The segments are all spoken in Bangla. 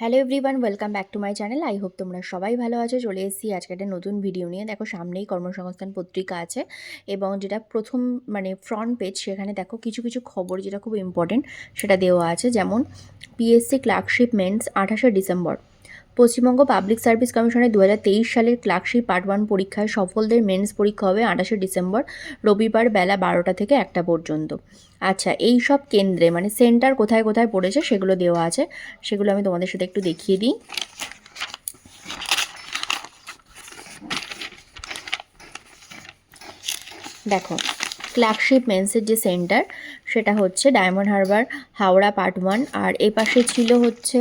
Hello everyone welcome back to my channel I hope তোমরা সবাই ভালো আছো। চলে এসেছি আজকে একটা নতুন ভিডিও নিয়ে। দেখো, সামনেই কর্মসংস্থান পত্রিকা আছে এবং যেটা প্রথম মানে ফ্রন্ট পেজ সেখানে দেখো কিছু কিছু খবর যেটা খুব ইম্পর্টেন্ট সেটা দেওয়া আছে। যেমন পিএসসি ক্লার্কশিপ মেন্স আঠাশে ডিসেম্বর পশ্চিমবঙ্গ পাবলিক সার্ভিস কমিশনের দু হাজার তেইশ সালের ক্লার্কশিপ পার্ট ওয়ান পরীক্ষায় সফলদের মেন্স পরীক্ষা হবে আঠাশে ডিসেম্বর রবিবার বেলা বারোটা থেকে একটা পর্যন্ত। আচ্ছা এই সব কেন্দ্রে মানে সেন্টার কোথায় কোথায় পড়েছে সেগুলো দেওয়া আছে, সেগুলো আমি তোমাদের সাথে একটু দেখিয়ে দিই। দেখো ক্লার্কশিপ মেন্সের যে সেন্টার, সেটা হচ্ছে diamond Harbour Howrah part one আর এ পাশে ছিল হচ্ছে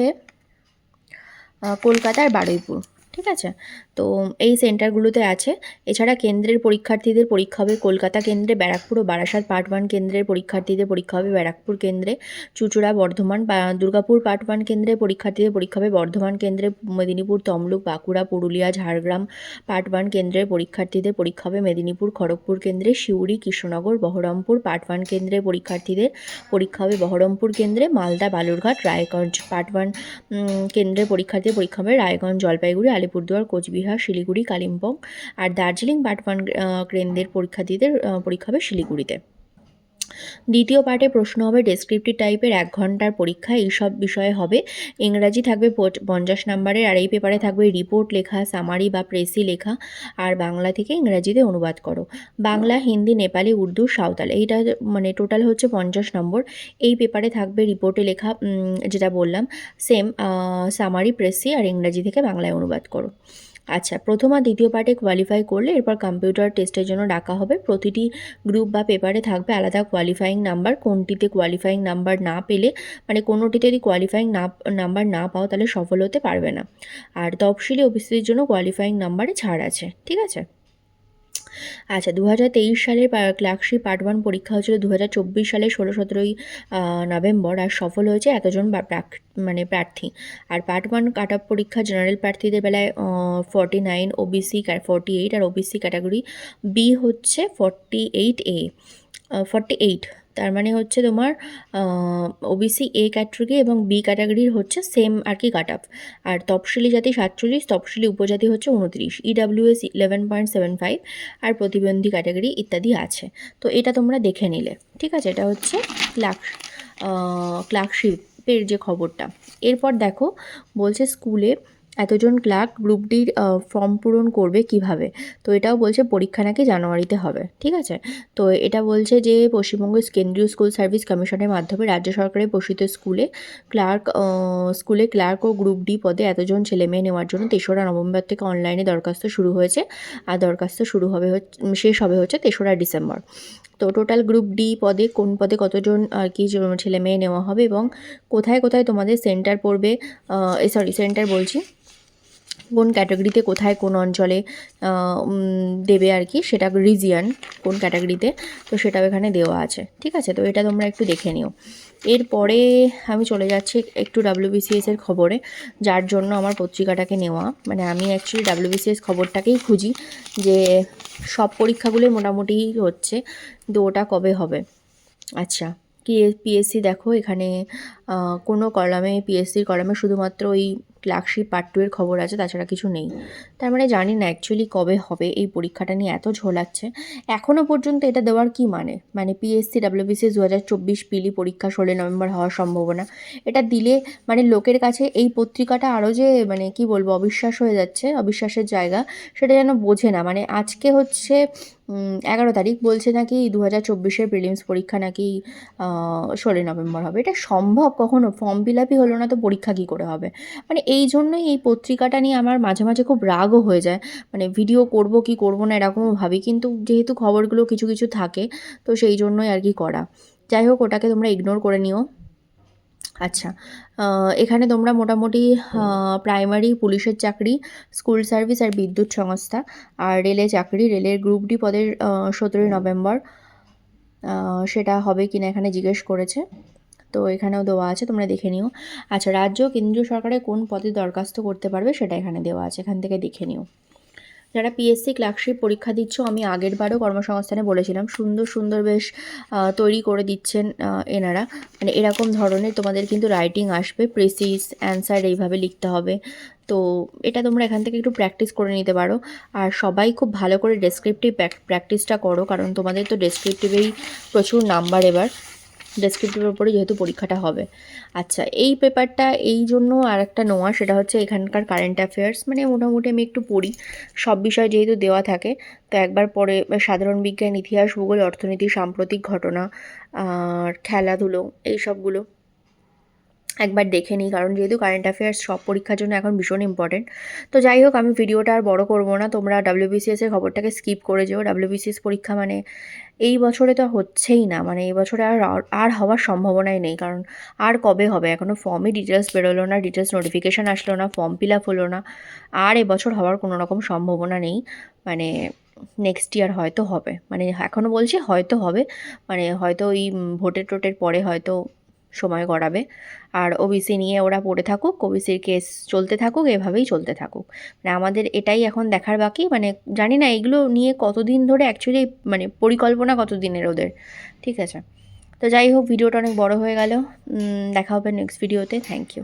কলকাতার বারুইপুর। ঠিক আছে? তো এই সেন্টারগুলোতে আছে। এছাড়া কেন্দ্রের পরীক্ষার্থীদের পরীক্ষা হবে কলকাতা কেন্দ্রে, ব্যারাকপুর ও বারাসাত পার্ট ওয়ান কেন্দ্রের পরীক্ষার্থীদের পরীক্ষা হবে ব্যারাকপুর কেন্দ্রে। চুচুড়া, বর্ধমান, বা দুর্গাপুর পার্ট ওয়ান কেন্দ্রে পরীক্ষার্থীদের পরীক্ষা হবে বর্ধমান কেন্দ্রে, মেদিনীপুর, তমলুক, বাঁকুড়া, পুরুলিয়া, ঝাড়গ্রাম পার্ট ওয়ান কেন্দ্রের পরীক্ষার্থীদের পরীক্ষা হবে মেদিনীপুর, খড়গপুর কেন্দ্রে সিউড়ি কৃষ্ণনগর, বহরমপুর পার্ট ওয়ান কেন্দ্রের পরীক্ষার্থীদের পরীক্ষা হবে বহরমপুর কেন্দ্রে, মালদা, বালুরঘাট, রায়গঞ্জ পার্ট ওয়ান কেন্দ্রের পরীক্ষার্থীদের পরীক্ষা হবে রায়গঞ্জ, জলপাইগুড়ি আলিপুরদুয়ার কোচবিহার শিলিগুড়ি কালিম্পং আর দার্জিলিং বাটওয়ান ওয়ান কেন্দ্রের পরীক্ষার্থীদের পরীক্ষা হবে শিলিগুড়িতে। দ্বিতীয় পার্টে প্রশ্ন হবে ডেসক্রিপটিভ টাইপের এক ঘণ্টার পরীক্ষা, এইসব বিষয়ে হবে। ইংরাজি থাকবে পঞ্চাশ নাম্বারের, আর এই পেপারে থাকবে রিপোর্ট লেখা সামারি বা প্রেসি লেখা, আর বাংলা থেকে ইংরাজিতে অনুবাদ করো। বাংলা, হিন্দি, নেপালি, উর্দু, সাঁওতাল, এইটা মানে টোটাল হচ্ছে পঞ্চাশ নম্বর। এই পেপারে থাকবে রিপোর্টে লেখা যেটা বললাম সেম সামারি প্রেসি আর ইংরাজি থেকে বাংলায় অনুবাদ করো। আচ্ছা প্রথম আর দ্বিতীয় পার্টে কোয়ালিফাই করলে এরপর কম্পিউটার টেস্টের জন্য ডাকা হবে। প্রতিটি গ্রুপ বা পেপারে থাকবে আলাদা কোয়ালিফাইং নাম্বার কোনটিতে কোয়ালিফাইং নাম্বার না পেলে মানে কোনোটিতে যদি কোয়ালিফাইং না নাম্বার না পাও তাহলে সফল হতে পারবে না। আর তফসিলি অফিসের জন্য কোয়ালিফাইং নাম্বারে ছাড় আছে, ঠিক আছে? আচ্ছা দু হাজার তেইশ সালে ক্লার্কশি পার্ট ওয়ান পরীক্ষা হয়েছিল দু হাজার চব্বিশ সালে ষোলো সতেরোই নভেম্বর আর সফল হয়েছে এতজন মানে প্রার্থী। আর পার্ট ওয়ান কাট অফ পরীক্ষা জেনারেল প্রার্থীদের বেলায় forty nine OBC forty eight আর ওবিসি ক্যাটাগরি বি হচ্ছে forty eight A forty eight তার মানে হচ্ছে তোমার ওবিসি এ ক্যাটাগরি এবং বি ক্যাটাগরির হচ্ছে সেম আর কি কাট অফ আর তপশিলি জাতি সাতচল্লিশ, তপশিলি উপজাতি হচ্ছে উনত্রিশ EWS eleven point seven five আর প্রতিবন্ধী ক্যাটাগরি ইত্যাদি আছে। তো এটা তোমরা দেখে নিলে। ঠিক আছে? এটা হচ্ছে ক্লার্ক ক্লার্কশিপের যে খবরটা। এরপর দেখো, বলছে স্কুলে এতজন ক্লার্ক গ্রুপ ডির ফর্ম পূরণ করবে কীভাবে? তো এটাও বলছে পরীক্ষা নাকি জানুয়ারিতে হবে, ঠিক আছে? তো এটা বলছে যে পশ্চিমবঙ্গ কেন্দ্রীয় স্কুল সার্ভিস কমিশনের মাধ্যমে রাজ্য সরকারের পোষিত স্কুলে ক্লার্ক স্কুলে ক্লার্ক ও গ্রুপ ডি পদে এতজন ছেলে মেয়ে নেওয়ার জন্য তেসরা নভেম্বর থেকে অনলাইনে দরখাস্ত শুরু হয়েছে। আর দরখাস্ত শুরু হবে শেষ হবে হচ্ছে তেসরা ডিসেম্বর। তো টোটাল গ্রুপ ডি পদে কোন পদে কতজন আর কি ছেলে মেয়ে নেওয়া হবে এবং কোথায় কোথায় তোমাদের সেন্টার পড়বে সরি, সেন্টার বলছি। কোন ক্যাটাগরিতে কোথায় কোন অঞ্চলে দেবে আর কি, সেটা রিজিয়ান কোন ক্যাটাগরিতে তো সেটাও এখানে দেওয়া আছে, ঠিক আছে? তো এটা তোমরা একটু দেখে নিও। এরপরে আমি চলে যাচ্ছি একটু ডাব্লিউবিসিএস এর খবরে, যার জন্য আমার পত্রিকাটাকে নেওয়া। মানে আমি অ্যাকচুয়ালি ডাব্লিউবিসিএস খবরটাকেই খুঁজি, যে সব পরীক্ষাগুলোই মোটামুটি হচ্ছে কিন্তু ওটা কবে হবে? আচ্ছা পিএসসি দেখো এখানে কোনো কলামে পিএসসির কলামে শুধুমাত্র ওই ক্লার্কশিপ পার্ট টু এর খবর আছে, তাছাড়া কিছু নেই। তার মানে জানি না অ্যাকচুয়ালি কবে হবে, এই পরীক্ষাটা নিয়ে এত ঝোলাচ্ছে এখনও পর্যন্ত এটা দেওয়ার কি মানে? মানে পিএসসি ডাব্লিউবিসিএস দু হাজার চব্বিশ পিলি পরীক্ষা ষোলো নভেম্বর হওয়ার সম্ভাবনা। এটা দিলে মানে লোকের কাছে এই পত্রিকাটা আরও যে মানে কি বলব, অবিশ্বাস হয়ে যাচ্ছে, অবিশ্বাসের জায়গা, সেটা যেন বোঝে না। মানে আজকে হচ্ছে এগারো তারিখ বলছে নাকি দু হাজার চব্বিশের প্রিলিমস পরীক্ষা নাকি ষোলোই নভেম্বর হবে। এটা সম্ভব কখনো? ফর্ম ফিল আপই হলো না তো পরীক্ষা কী করে হবে? মানে এই জন্যই এই পত্রিকাটা নিয়ে আমার মাঝে মাঝে খুব রাগও হয়ে যায়। মানে ভিডিও করব কি করব না এরকমও ভাবি, কিন্তু যেহেতু খবরগুলো কিছু কিছু থাকে, তো সেই জন্যই আর কি করা। যাই হোক, ওটাকে তোমরা ইগনোর করে নিও। আচ্ছা এখানে তোমরা মোটামুটি প্রাইমারি পুলিশের চাকরি স্কুল সার্ভিস আর বিদ্যুৎ সংস্থা আর রেলে চাকরি। রেলের গ্রুপ ডি পদের সতেরোই নভেম্বর সেটা হবে কিনা এখানে জিজ্ঞেস করেছে। তো এখানেও দেওয়া আছে, তোমরা দেখে নিও। আচ্ছা রাজ্য কেন্দ্রীয় সরকারের কোন পদে দরখাস্ত করতে পারবে সেটা এখানে দেওয়া আছে, এখান থেকে দেখে নিও। যারা পিএসসি ক্লার্কশিপ পরীক্ষা দিচ্ছ, আমি আগের বারও কর্মসংস্থানে বলেছিলাম, সুন্দর সুন্দর বেশ তৈরি করে দিচ্ছেন এনারা। মানে এরকম ধরনের তোমাদের কিন্তু রাইটিং আসবে প্রেসিস অ্যান্সার এইভাবে লিখতে হবে। তো এটা তোমরা এখান থেকে একটু প্র্যাকটিস করে নিতে পারো। আর সবাই খুব ভালো করে ডেসক্রিপটিভ প্র্যাকটিসটা করো, কারণ তোমাদের তো ডেসক্রিপটিভেই প্রচুর নাম্বার এবার। ডেসক্রিপটিভের উপরে যেহেতু পরীক্ষাটা হবে। আচ্ছা এই পেপারটা এই জন্য আর একটা নোয়া, সেটা হচ্ছে এখানকার কারেন্ট অ্যাফেয়ার্স মানে মোটামুটি আমি একটু পড়ি। সব বিষয় যেহেতু দেওয়া থাকে, তো একবার পরে সাধারণ বিজ্ঞান, ইতিহাস, ভূগোল, অর্থনীতি, সাম্প্রতিক ঘটনা, আর খেলাধুলো, এই সবগুলো। একবার দেখে নিই, কারণ যেহেতু কারেন্ট অ্যাফেয়ার্স সব পরীক্ষার জন্য এখন ভীষণ ইম্পর্টেন্ট তো যাই হোক, আমি ভিডিওটা আর বড় করব না। তোমরা ডাব্লিউবিসিএস এর খবরটাকে স্কিপ করে যেও। ডাব্লিউবিসিএস পরীক্ষা মানে এই বছরে তো হচ্ছেই না। মানে এই বছরে আর আর হওয়ার সম্ভাবনাই নেই, কারণ আর কবে হবে? এখনও ফর্মই ডিটেলস বেরোলো না ডিটেলস নোটিফিকেশান আসলো না ফর্ম ফিল আপ হলো না। আর এবছর হওয়ার কোনো রকম সম্ভাবনা নেই। মানে নেক্সট ইয়ার হয়তো হবে। মানে এখনও বলছি হয়তো হবে। মানে হয়তো ওই ভোটের টোটের পরে হয়তো সময় গড়াবে। আর ওবিসি নিয়ে ওরা পড়ে থাকুক ওবিসির কেস চলতে থাকুক, এভাবেই চলতে থাকুক। মানে আমাদের এটাই এখন দেখার বাকি। মানে জানি না, এগুলো নিয়ে কতদিন ধরে অ্যাকচুয়ালি মানে পরিকল্পনা কতদিনের ওদের। ঠিক আছে? তো যাই হোক, ভিডিওটা অনেক বড় হয়ে গেল। দেখা হবে নেক্সট ভিডিওতে থ্যাংক ইউ